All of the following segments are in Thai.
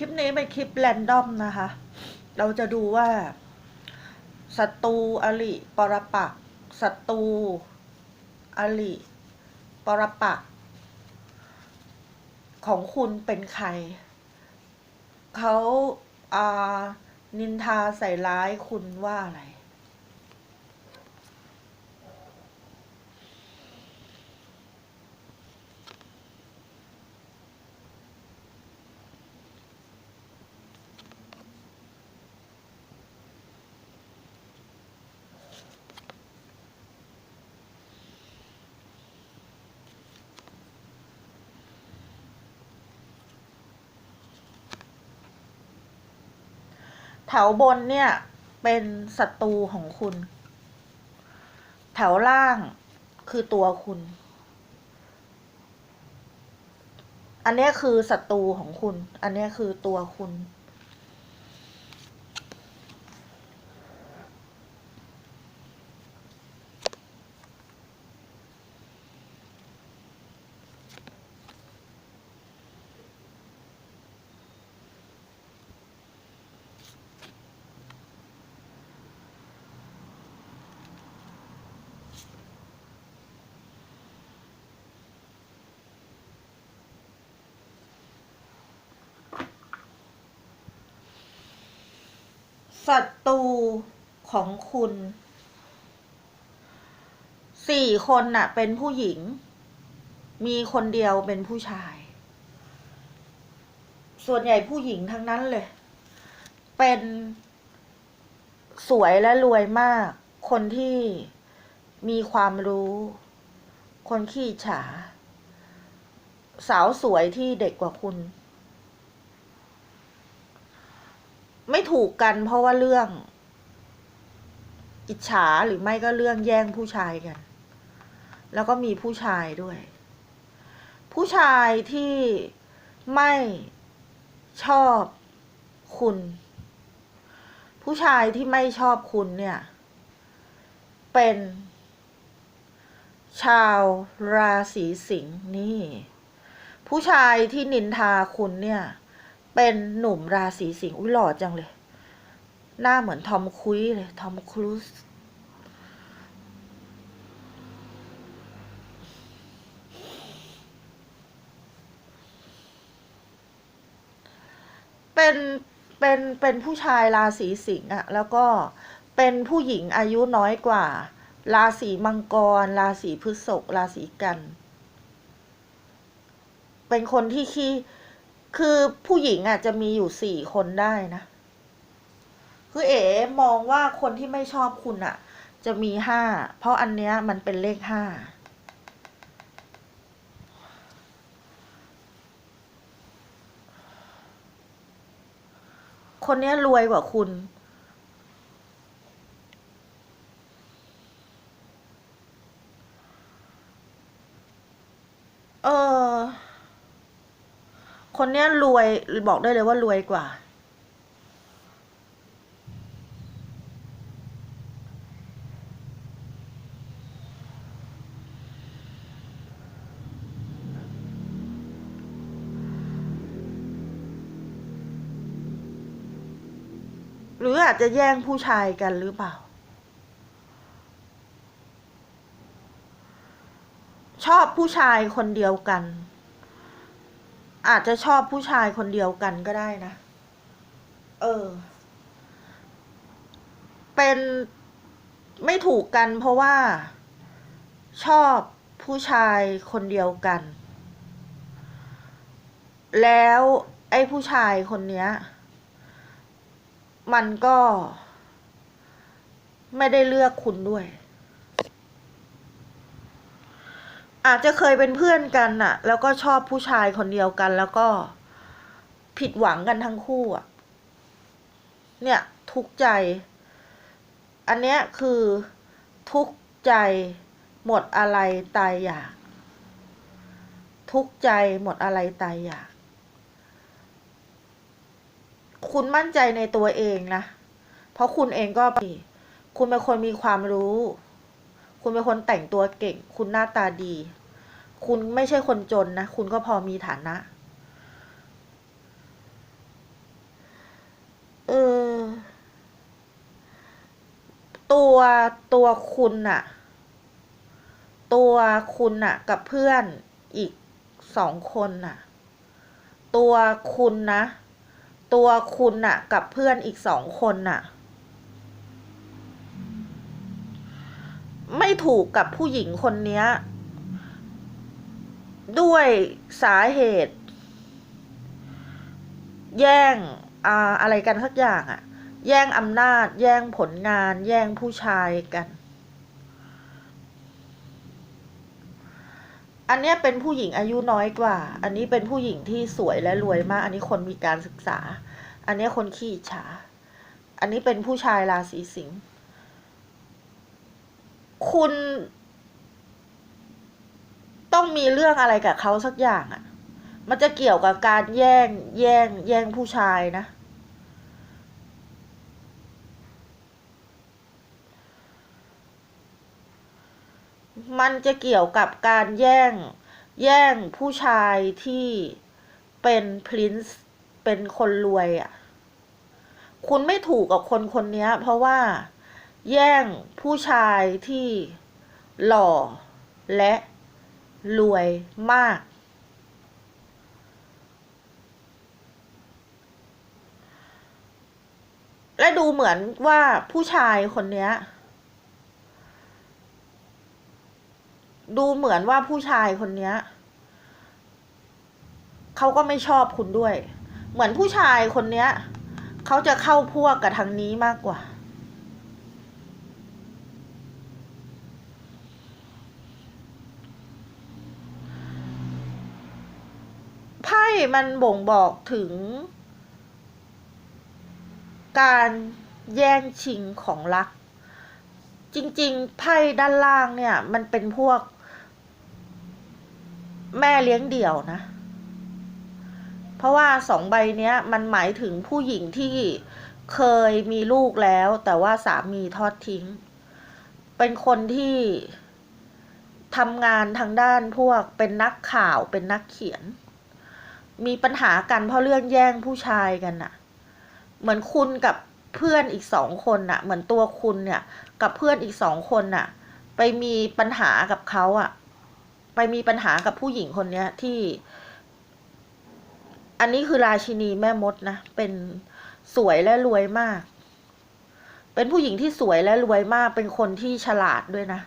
ลิปนี้เป็นคลิปแรนดอมนะคะ เราจะดูว่าศัตรูอริปรปักษ์ศัตรูอริปรปักษ์ของคุณเป็นใคร เขาอ่านินทาใส่ร้ายคุณว่าอะไร แถวบนเนี่ย เป็นศัตรูของคุณ แถวล่างคือตัวคุณ อันนี้คือศัตรูของคุณ อันนี้คือตัวคุณ ศัตรูของคุณสี่คนน่ะ เป็นผู้หญิง มีคนเดียวเป็นผู้ชาย ส่วนใหญ่ผู้หญิงทั้งนั้นเลย เป็นสวยและรวยมาก คนที่มีความรู้ คนขี้ฉา สาวสวยที่เด็กกว่าคุณ ไม่ถูกกันเพราะว่าเรื่อง อิจฉาหรือไม่ก็เรื่องแย่งผู้ชายกัน แล้วก็มีผู้ชายด้วย ผู้ชายที่ไม่ชอบคุณ ผู้ชายที่ไม่ชอบคุณเนี่ย เป็น ชาวราศีสิงห์นี่ ผู้ชายที่นินทาคุณเนี่ย เป็นหนุ่มราศีสิงห์อุ้ยหล่อจังเลย หน้าเหมือนทอมครุยเลย ทอมครูซเป็นเป็นเป็นผู้ชายราศีสิงห์อะแล้วก็เป็นผู้หญิงอายุน้อยกว่า ราศีมังกร ราศีพฤษภราศีกัน เป็นคนที่ขี้ คือผู้หญิงอะจะมีอยู่สี่คนได้นะ คือเอ๋มองว่าคนที่ไม่ชอบคุณอะ จะมีห้า เพราะอันเนี้ยมันเป็นเลขห้า คนเนี้ยรวยกว่าคุณ เออ คนเนี้ยรวยบอกได้เลยว่ารวยกว่า หรืออาจจะแย่งผู้ชายกันหรือเปล่าชอบผู้ชายคนเดียวกัน อาจจะชอบผู้ชายคนเดียวกันก็ได้นะ เออ เป็นไม่ถูกกันเพราะว่า ชอบผู้ชายคนเดียวกัน แล้วไอ้ผู้ชายคนเนี้ย มันก็ไม่ได้เลือกคุณด้วย อาจจะเคยเป็นเพื่อนกันน่ะ แล้วก็ชอบผู้ชายคนเดียวกัน แล้วก็ผิดหวังกันทั้งคู่อะ เนี่ยทุกใจ อันเนี้ยคือทุกใจหมดอะไรตายอยาก ทุกใจหมดอะไรตายอยาก คุณมั่นใจในตัวเองนะ เพราะคุณเองก็คุณเป็นคนมีความรู้ คุณเป็นคนแต่งตัวเก่ง คุณหน้าตาดี คุณไม่ใช่คนจนนะ คุณก็พอมีฐานะ เออ ตัวตัวคุณอะตัวคุณอะกับเพื่อนอีกสองคนอะตัวคุณนะ ตัวคุณอะกับเพื่อนอีกสองคนอะ ไม่ถูกกับผู้หญิงคนเนี้ยด้วยสาเหตุ แย่งอ่าอะไรกันสักอย่างอะแย่งอำนาจ แย่งผลงาน แย่งผู้ชายกัน อันนี้เป็นผู้หญิงอายุน้อยกว่า อันนี้เป็นผู้หญิงที่สวยและรวยมาก อันนี้คนมีการศึกษา อันนี้คนขี้ฉา อันนี้เป็นผู้ชายราศีสิงห์ คุณต้องมีเรื่องอะไรกับเขาสักอย่างอะ่ะ มันจะเกี่ยวกับการแย่งแย่งแย่งผู้ชายนะ มันจะเกี่ยวกับการแย่งแย่งผู้ชายที่เป็นพรินซ์เป็นคนรวยอะ่ะ คุณไม่ถูกกับคนคนนี้เพราะว่า แย่งผู้ชายที่หล่อและรวยมาก และดูเหมือนว่าผู้ชายคนเนี้ยดูเหมือนว่าผู้ชายคนเนี้ยเขาก็ไม่ชอบคุณด้วย เหมือนผู้ชายคนเนี้ยเขาจะเข้าพวกกับทางนี้มากกว่า ไพ่ มันบ่งบอกถึง การแย่งชิงของรัก จริงๆ ไพ่ด้านล่างเนี่ย มันเป็นพวก แม่เลี้ยงเดี่ยวนะ เพราะว่าสองใบเนี้ย มันหมายถึงผู้หญิงที่เคยมีลูกแล้ว แต่ว่าสามีทอดทิ้ง เป็นคนที่ทำงานทางด้านพวกเป็นนักข่าวเป็นนักเขียน มีปัญหากันเพราะเรื่องแย่งผู้ชายกันน่ะ เหมือนคุณกับเพื่อนอีกสองคนน่ะ เหมือนตัวคุณเนี่ย กับเพื่อนอีกสองคนน่ะ ไปมีปัญหากับเขาอะไปมีปัญหากับผู้หญิงคนเนี้ยที่ อันนี้คือราชินีแม่มดนะ เป็นสวยและรวยมาก เป็นผู้หญิงที่สวยและรวยมาก เป็นคนที่ฉลาดด้วยนะ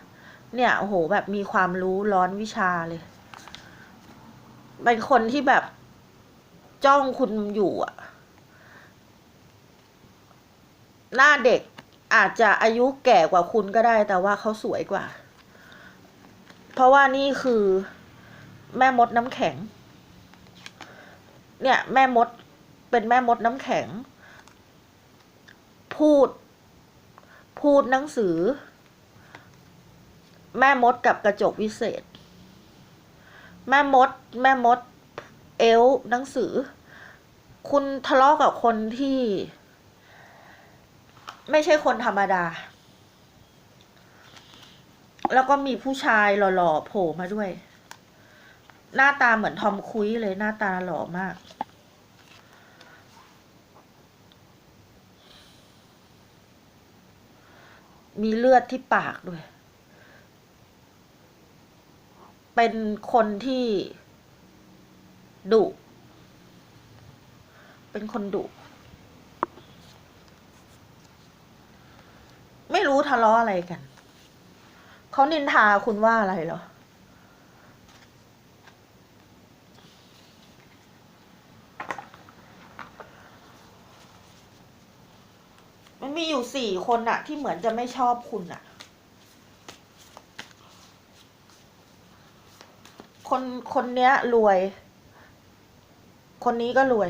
เนี่ยโอ้โหแบบมีความรู้ร้อนวิชาเลย เป็นคนที่แบบ จ้องคุณอยู่อะหน้าเด็กอาจจะอายุแก่กว่าคุณก็ได้แต่ว่าเขาสวยกว่า เพราะว่านี่คือแม่มดน้ำแข็ง เนี่ยแม่มดเป็นแม่มดน้ำแข็ง พูด พูดหนังสือ แม่มดกับกระจกวิเศษ แม่มด แม่มด เอลหนังสือ คุณทะเลาะกับคนที่ ไม่ใช่คนธรรมดา แล้วก็มีผู้ชายหล่อๆโผล่มาด้วย หน้าตาเหมือนทอมครุยเลยหน้าตาหล่อมากมีเลือดที่ปากด้วย เป็นคนที่ ดุ เป็นคนดุ ไม่รู้ทะเลาะอะไรกัน เขานินทาคุณว่าอะไรเหรอ มันมีอยู่สี่คนอะที่เหมือนจะไม่ชอบคุณอะคนคนเนี้ยรวย คนนี้ก็รวย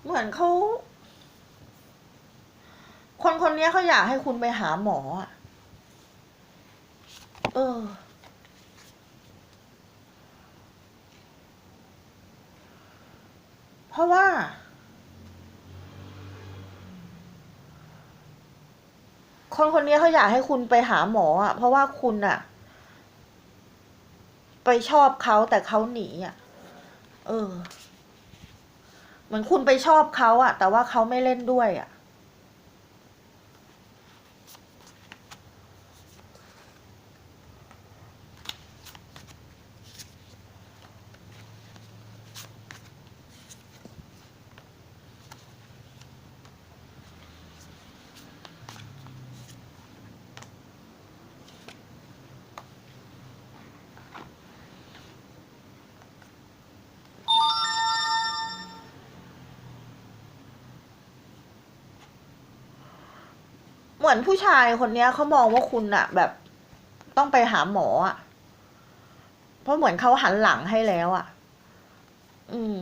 อ เหมือนเขาคนคนนี้เขาอยากให้คุณไปหาหมออะ เออ เพราะว่า คนคนนี้เขาอยากให้คุณไปหาหมออะ เพราะว่าคุณอะ ไปชอบเขาแต่เขาหนีอะ เออ เหมือนคุณไปชอบเขาอะแต่ว่าเขาไม่เล่นด้วยอะ เหมือนผู้ชายคนเนี้ยเขามองว่าคุณอะแบบต้องไปหาหมออะเพราะเหมือนเขาหันหลังให้แล้วอะอืม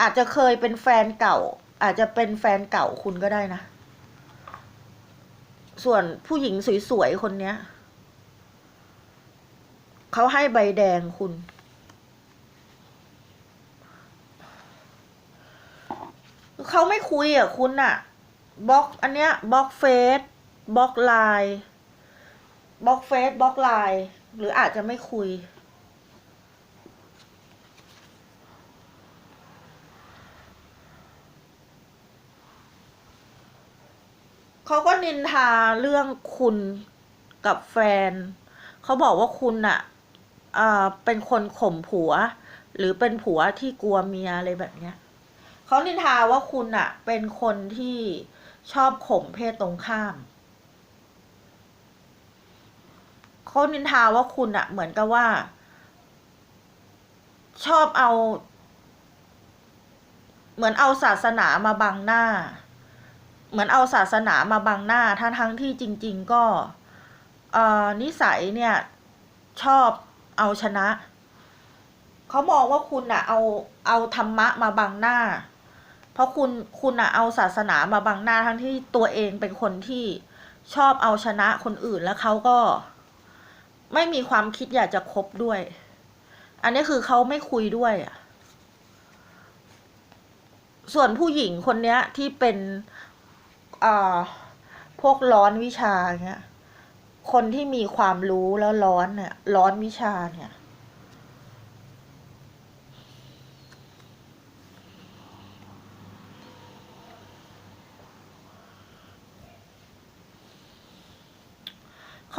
อาจจะเคยเป็นแฟนเก่า อาจจะเป็นแฟนเก่าคุณก็ได้นะ ส่วนผู้หญิงสวยๆคนเนี้ยเขาให้ใบแดงคุณเขาไม่คุยอะคุณอะ บล็อกอันเนี้ยบล็อกเฟซบล็อกไลน์บล็อกเฟซบล็อกไลน์หรืออาจจะไม่คุย เขาก็นินทาเรื่องคุณกับแฟน เขาบอกว่าคุณอะเป็นคนข่มผัว หรือเป็นผัวที่กลัวเมียอะไรแบบเนี้ยเขานินทาว่าคุณอะเป็นคนที่ ชอบข่มเพศตรงข้ามเขานินทาว่าคุณอะเหมือนกับว่า ชอบเอา เหมือนเอาศาสนามาบังหน้า เหมือนเอาศาสนามาบังหน้าทั้งทั้งที่จริง ๆ ก็เออนิสัยเนี่ย ชอบเอาชนะ เขามองว่าคุณอะเอาเอาธรรมะมาบังหน้า เพราะคุณคุณอะเอาศาสนามาบังหน้าทั้งที่ตัวเองเป็นคนที่ชอบเอาชนะคนอื่นแล้วเขาก็ ไม่มีความคิดอยากจะคบด้วย อันนี้คือเขาไม่คุยด้วยอะส่วนผู้หญิงคนเนี้ยที่เป็นอ่าพวกร้อนวิชาเงี้ยคนที่มีความรู้แล้วร้อนเนี่ย ร้อนวิชาเนี่ย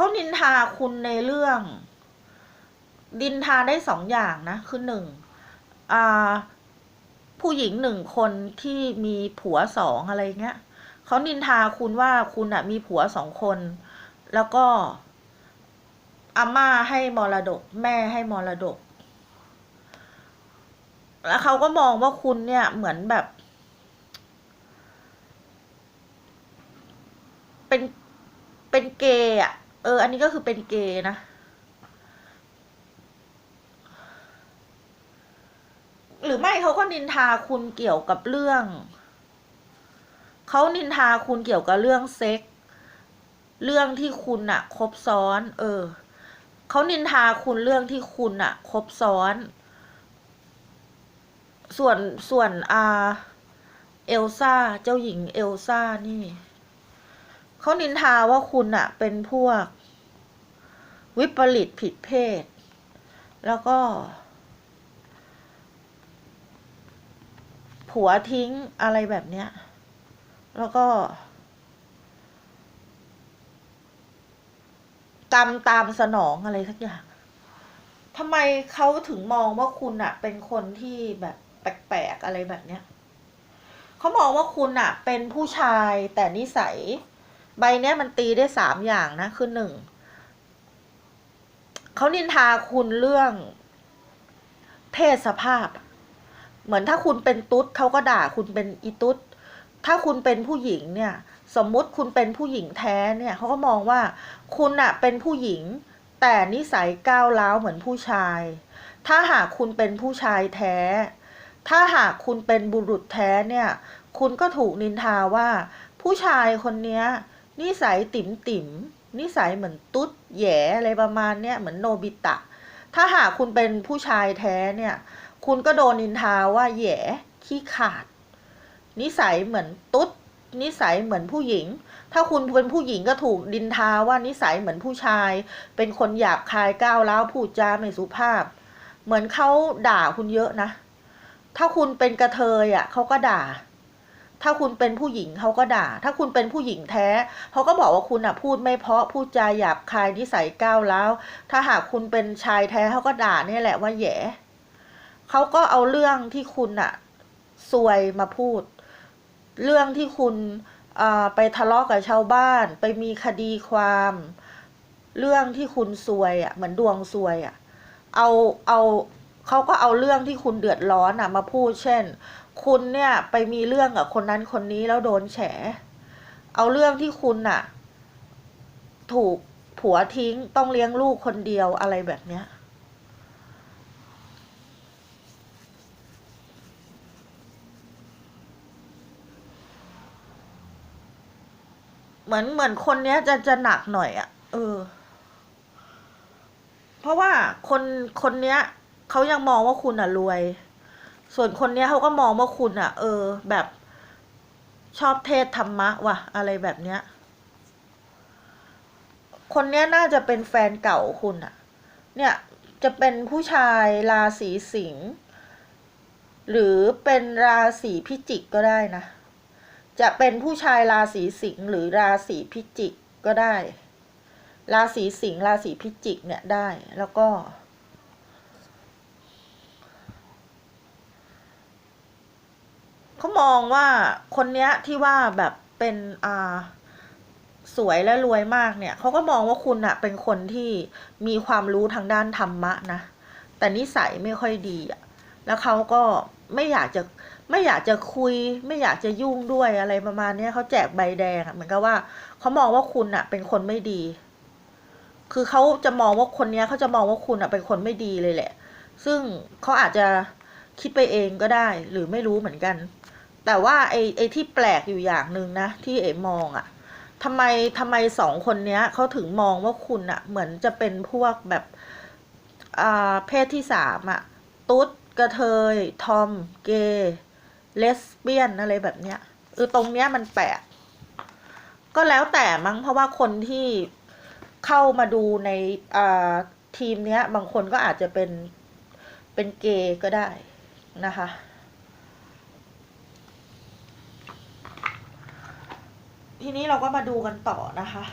เขานินทาคุณในเรื่อง ดินทาได้สองอย่างนะ คือหนึ่งผู้หญิงหนึ่งคนที่มีผัวสองอะไรเงี้ยเขานินทาคุณว่าคุณอะมีผัวสองคน แล้วก็อาม่าให้มรดก แม่ให้มรดก แล้วเขาก็มองว่าคุณเนี่ยเหมือนแบบ เป็นเป็นเกย์อะ ออ อันนี้ก็คือเป็นเกย์นะ หรือไม่เขาก็นินทาคุณเกี่ยวกับเรื่อง เขานินทาคุณเกี่ยวกับเรื่องเซ็ก เรื่องที่คุณอะคบซ้อน เออ เขานินทาคุณเรื่องที่คุณอะคบซ้อน ส่วนส่วนอาเอลซ่า เจ้าหญิงเอลซ่านี่เขานินทาว่าคุณอะเป็นพวก วิปริตผิดเพศ แล้วก็ ผัวทิ้งอะไรแบบเนี้ย แล้วก็ กรรมตามสนองอะไรสักอย่างทำไมเขาถึงมองว่าคุณอะเป็นคนที่แบบแปลกๆอะไรแบบเนี้ยเขามองว่าคุณอะเป็นผู้ชายแต่นิสัย ใบเนี้ยมันตีได้สามอย่างนะ คือหนึ่ง เขานินทาคุณเรื่องเพศสภาพ เหมือนถ้าคุณเป็นตุ๊ดเขาก็ด่าคุณเป็นอีตุ๊ด ถ้าคุณเป็นผู้หญิงเนี่ย สมมุติคุณเป็นผู้หญิงแท้เนี่ยเขาก็มองว่าคุณอะเป็นผู้หญิง แต่นิสัยก้าวร้าวเหมือนผู้ชาย ถ้าหากคุณเป็นผู้ชายแท้ ถ้าหากคุณเป็นบุรุษแท้เนี่ย คุณก็ถูกนินทาว่า ผู้ชายคนนี้นิสัยติ๋มติ๋ม นิสัยเหมือนตุ๊ดแย่อะไรประมาณเนี้ยเหมือนโนบิตะ ถ้าหากคุณเป็นผู้ชายแท้เนี่ย คุณก็โดนนินทาว่าแย่ขี้ขาด นิสัยเหมือนตุ๊ดนิสัยเหมือนผู้หญิง ถ้าคุณเป็นผู้หญิงก็ถูกดินทาว่านิสัยเหมือนผู้ชาย เป็นคนหยาบคายก้าวร้าวพูดจาไม่สุภาพ เหมือนเขาด่าคุณเยอะนะ ถ้าคุณเป็นกระเทยอะเขาก็ด่า ถ้าคุณเป็นผู้หญิงเขาก็ด่า ถ้าคุณเป็นผู้หญิงแท้เขาก็บอกว่าคุณอะพูดไม่เพาะพูดจาหยาบคายนิสัยก้าวร้าวถ้าหากคุณเป็นชายแท้เขาก็ด่าเนี่ยแหละว่าแย่เขาก็เอาเรื่องที่คุณอะซวยมาพูด เรื่องที่คุณอ่าไปทะเลาะกับชาวบ้าน ไปมีคดีความ เรื่องที่คุณซวยอะเหมือนดวงซวยอะเอาเอาเขาก็เอาเรื่องที่คุณเดือดร้อนอะมาพูดเช่น คุณเนี่ยไปมีเรื่องกับคนนั้นคนนี้แล้วโดนแฉ เอาเรื่องที่คุณน่ะ ถูกผัวทิ้งต้องเลี้ยงลูกคนเดียวอะไรแบบเนี้ยเหมือนเหมือนคนเนี้ยจะจะหนักหน่อยอะ่ะ เออ เพราะว่าคนคนเนี้ยเขายังมองว่าคุณอะรวย ส่วนคนเนี้ยเขาก็มองว่าคุณอะเออ แบบชอบเทศธรรมะว่ะ อะไรแบบเนี้ย คนเนี้ยน่าจะเป็นแฟนเก่าคุณอะเนี่ยจะเป็นผู้ชายราศีสิงห์หรือเป็นราศีพิจิกก็ได้นะ จะเป็นผู้ชายราศีสิงห์หรือราศีพิจิกก็ได้ ราศีสิงห์ราศีพิจิกเนี่ยได้แล้วก็ เขามองว่าคนเนี้ยที่ว่าแบบเป็นอ่าสวยและรวยมากเนี่ยเขาก็มองว่าคุณอะเป็นคนที่มีความรู้ทางด้านธรรมะนะ แต่นิสัยไม่ค่อยดีอะแล้วเขาก็ไม่อยากจะไม่อยากจะคุย ไม่อยากจะยุ่งด้วยอะไรประมาณเนี้ยเขาแจกใบแดงอะเหมือนกับว่าเขามองว่าคุณอะเป็นคนไม่ดี คือเขาจะมองว่าคนเนี้ยเขาจะมองว่าคุณอะเป็นคนไม่ดีเลยแหละ ซึ่งเขาอาจจะคิดไปเองก็ได้หรือไม่รู้เหมือนกัน แต่ว่าไอ้ไอ้ที่แปลกอยู่อย่างหนึ่งนะ ที่เอ๋มองอะทำไมทำไมสองคนเนี้ยเขาถึงมองว่าคุณอะเหมือนจะเป็นพวกแบบอ่าเพศที่สามอะตุ๊ดกระเทย ทอม เกย์เลสเบี้ยนอะไรแบบเนี้ยเออตรงเนี้ยมันแปลกก็แล้วแต่มั้งเพราะว่าคนที่เข้ามาดูในอ่าทีมเนี้ย บางคนก็อาจจะเป็นเป็นเกย์ก็ได้นะคะ ทีนี้เราก็มาดูกันต่อนะคะ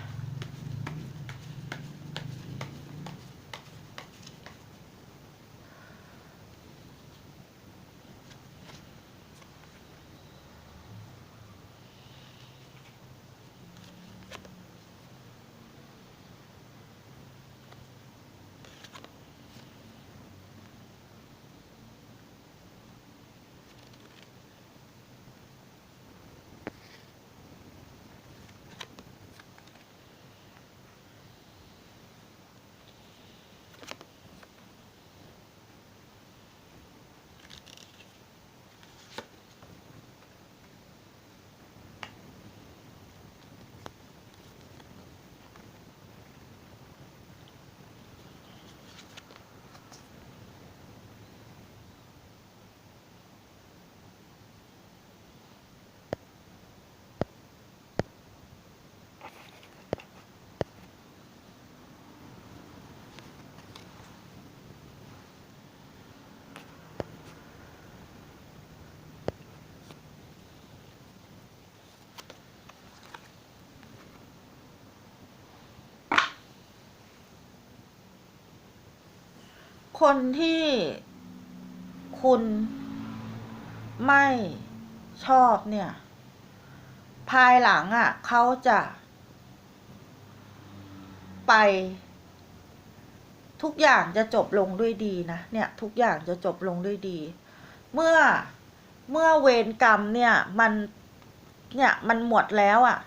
คนที่คุณไม่ชอบเนี่ย ภายหลังอะ่ะเขาจะ ไป ทุกอย่างจะจบลงด้วยดีนะเนี่ย ทุกอย่างจะจบลงด้วยดี เมื่อเมื่อเวรกรรมเนี่ยมันเนี่ยมันหมดแล้วอะ่ะ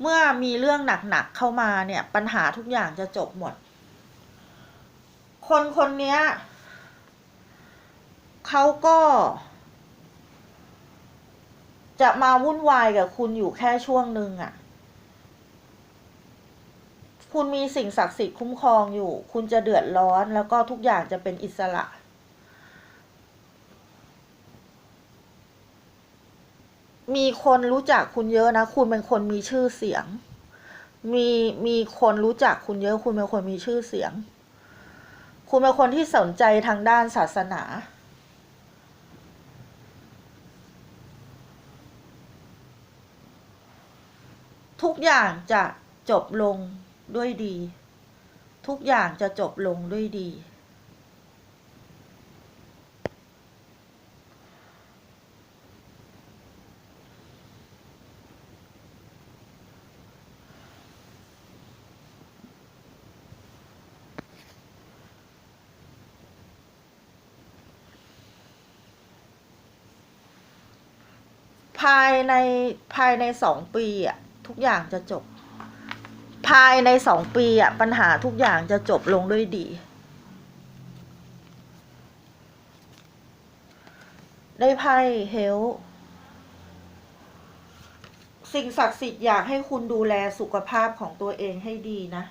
เมื่อมีเรื่องหนักๆเข้ามาเนี่ย ปัญหาทุกอย่างจะจบหมด คนคนเนี้ยเขาก็ จะมาวุ่นวายกับคุณอยู่แค่ช่วงหนึ่งอะคุณมีสิ่งศักดิ์สิทธิ์คุ้มครองอยู่ คุณจะเดือดร้อนแล้วก็ทุกอย่างจะเป็นอิสระมีคนรู้จักคุณเยอะนะ คุณเป็นคนมีชื่อเสียง มีมีคนรู้จักคุณเยอะ คุณเป็นคนมีชื่อเสียง คุณเป็นคนที่สนใจทางด้านศาสนาทุกอย่างจะจบลงด้วยดี ทุกอย่างจะจบลงด้วยดี ภายในภายในสองปีอะทุกอย่างจะจบ ภายในสองปีอะปัญหาทุกอย่างจะจบลงด้วยดี ได้ไพ่เฮลสิ่งศักดิ์สิทธิ์อยากให้คุณดูแลสุขภาพของตัวเองให้ดีนะ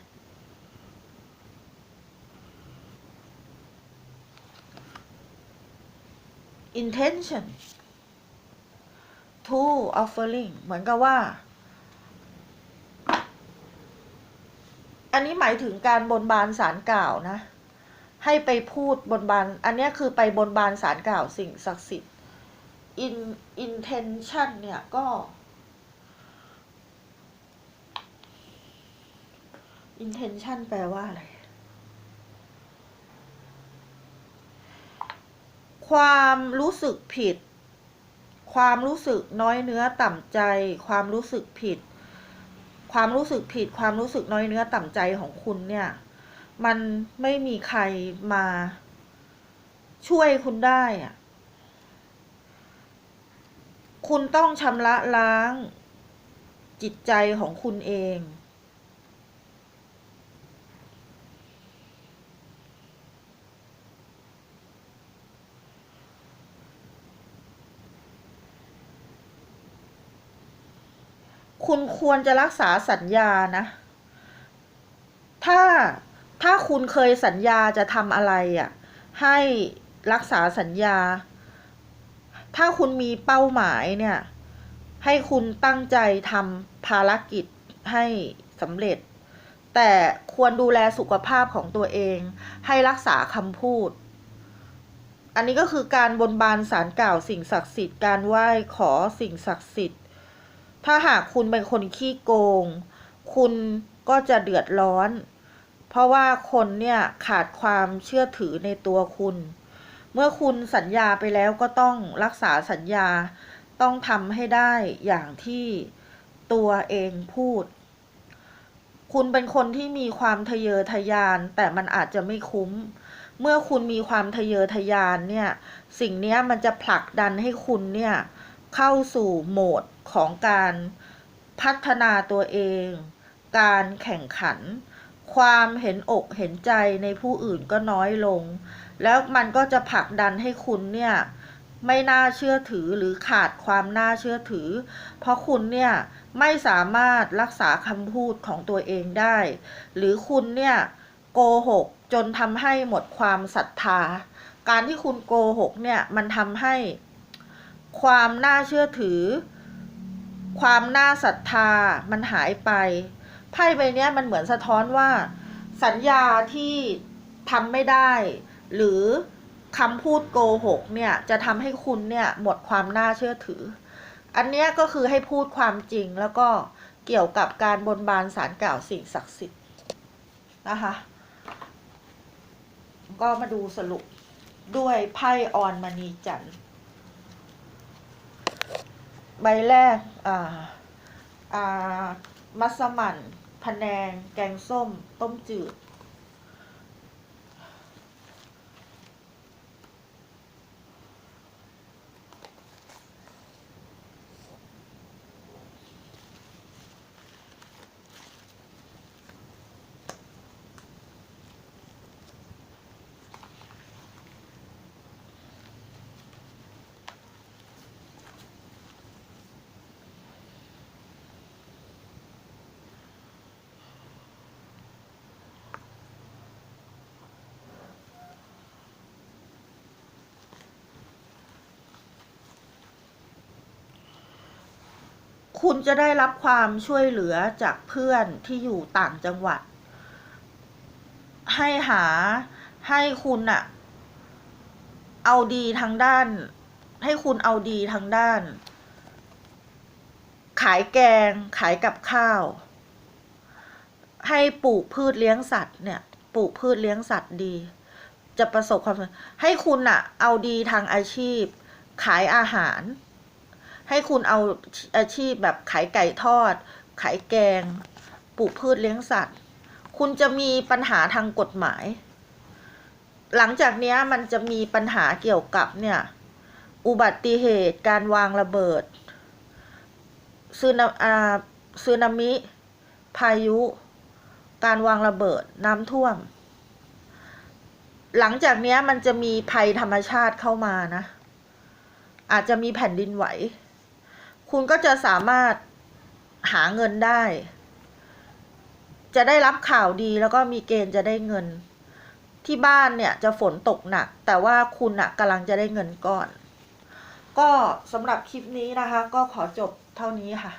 intention to offering เหมือนกับว่า อันนี้หมายถึงการบนบานสารกล่าวนะ ให้ไปพูดบนบาน อันนี้คือไปบนบานสารกล่าวสิ่งศักดิ์สิทธิ์ in intention เนี่ยก็ intention แปลว่าอะไร ความรู้สึกผิด ความรู้สึกน้อยเนื้อต่ำใจ ความรู้สึกผิด ความรู้สึกผิด ความรู้สึกน้อยเนื้อต่ำใจของคุณเนี่ย มันไม่มีใครมาช่วยคุณได้อะคุณต้องชำระล้างจิตใจของคุณเอง คุณควรจะรักษาสัญญานะ ถ้าถ้าคุณเคยสัญญาจะทำอะไรอะ่ะ ให้รักษาสัญญา ถ้าคุณมีเป้าหมายเนี่ย ให้คุณตั้งใจทำภารกิจให้สำเร็จ แต่ควรดูแลสุขภาพของตัวเอง ให้รักษาคำพูด อันนี้ก็คือการบนบานสารกล่าวสิ่งศักดิ์สิทธิ์ การไหว้ขอสิ่งศักดิ์สิทธิ์ ถ้าหากคุณเป็นคนขี้โกง คุณก็จะเดือดร้อน เพราะว่าคนเนี่ยขาดความเชื่อถือในตัวคุณ เมื่อคุณสัญญาไปแล้วก็ต้องรักษาสัญญาต้องทำให้ได้อย่างที่ตัวเองพูด คุณเป็นคนที่มีความทะเยอทะยาน แต่มันอาจจะไม่คุ้ม เมื่อคุณมีความทะเยอทะยานเนี่ย สิ่งนี้มันจะผลักดันให้คุณเนี่ย เข้าสู่โหมด ของการพัฒนาตัวเอง การแข่งขัน ความเห็นอกเห็นใจในผู้อื่นก็น้อยลง แล้วมันก็จะผลักดันให้คุณเนี่ยไม่น่าเชื่อถือหรือขาดความน่าเชื่อถือ เพราะคุณเนี่ยไม่สามารถรักษาคำพูดของตัวเองได้ หรือคุณเนี่ยโกหกจนทำให้หมดความศรัทธา การที่คุณโกหกเนี่ยมันทำให้ความน่าเชื่อถือ ความน่าศรัทธามันหายไปไพ่ใบนี้มันเหมือนสะท้อนว่า สัญญาที่ทำไม่ได้ หรือคำพูดโกหกเนี่ยจะทำให้คุณเนี่ยหมดความน่าเชื่อถือ อันนี้ก็คือให้พูดความจริงแล้วก็เกี่ยวกับการบนบานสารกล่าวสิ่งศักดิ์สิทธิ์นะคะก็มาดูสรุปด้วยไพ่ออนมณีจันทร์ ใบแรกอ่าอ่ามัสมั่นพะแนง แกงส้ม ต้มจืด คุณจะได้รับความช่วยเหลือจากเพื่อนที่อยู่ต่างจังหวัด ให้หาให้คุณอะเอาดีทางด้าน ให้คุณเอาดีทางด้าน ขายแกงขายกับข้าว ให้ปลูกพืชเลี้ยงสัตว์เนี่ย ปลูกพืชเลี้ยงสัตว์ดี จะประสบความสำเร็จให้คุณอะเอาดีทางอาชีพ ขายอาหาร ให้คุณเอาอาชีพแบบขายไก่ทอด ขายแกง ปลูกพืชเลี้ยงสัตว์ คุณจะมีปัญหาทางกฎหมาย หลังจากนี้มันจะมีปัญหาเกี่ยวกับเนี่ยอุบัติเหตุการวางระเบิดซึนาอ่าซึนามิ พายุ การวางระเบิดน้ำท่วม หลังจากนี้มันจะมีภัยธรรมชาติเข้ามานะ อาจจะมีแผ่นดินไหว คุณก็จะสามารถหาเงินได้ จะได้รับข่าวดีแล้วก็มีเกณฑ์จะได้เงิน ที่บ้านเนี่ยจะฝนตกหนัก แต่ว่าคุณอะกำลังจะได้เงินก้อน ก็สำหรับคลิปนี้นะคะ ก็ขอจบเท่านี้ค่ะ